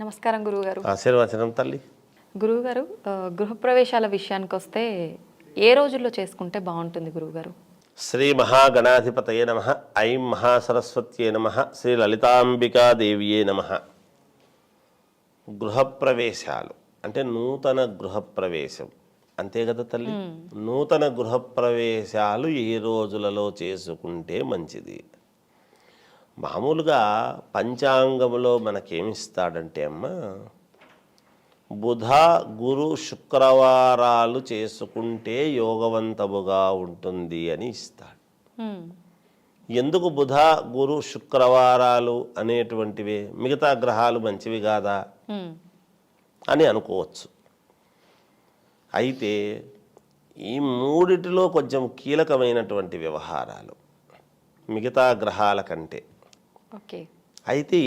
నమస్కారం గురువుగారు. ఆశీర్వచనం తల్లి. గురువుగారు గృహప్రవేశాల విషయానికి వస్తే ఏ రోజుల్లో చేసుకుంటే బాగుంటుంది గురువుగారు? శ్రీ మహాగణాధిపతయే నమ ఐం మహాసరస్వత్యే నమ శ్రీ లలితాంబికాదేవియే నమ. గృహప్రవేశాలు అంటే నూతన గృహప్రవేశం. అంతే కదా తల్లి? నూతన గృహప్రవేశాలు ఏ రోజులలో చేసుకుంటే మంచిది? మామూలుగా పంచాంగంలో మనకేమిస్తాడంటే అమ్మ బుధ గురు శుక్రవారాలు చేసుకుంటే యోగవంతముగా ఉంటుంది అని ఇస్తాడు. ఎందుకు బుధ గురు శుక్రవారాలు అనేటువంటివి? మిగతా గ్రహాలు మంచివి కాదా. అని అనుకోవచ్చు. అయితే ఈ మూడిటిలో కొంచెం కీలకమైనటువంటి వ్యవహారాలు మిగతా గ్రహాల కంటే. ఓకే. అయితే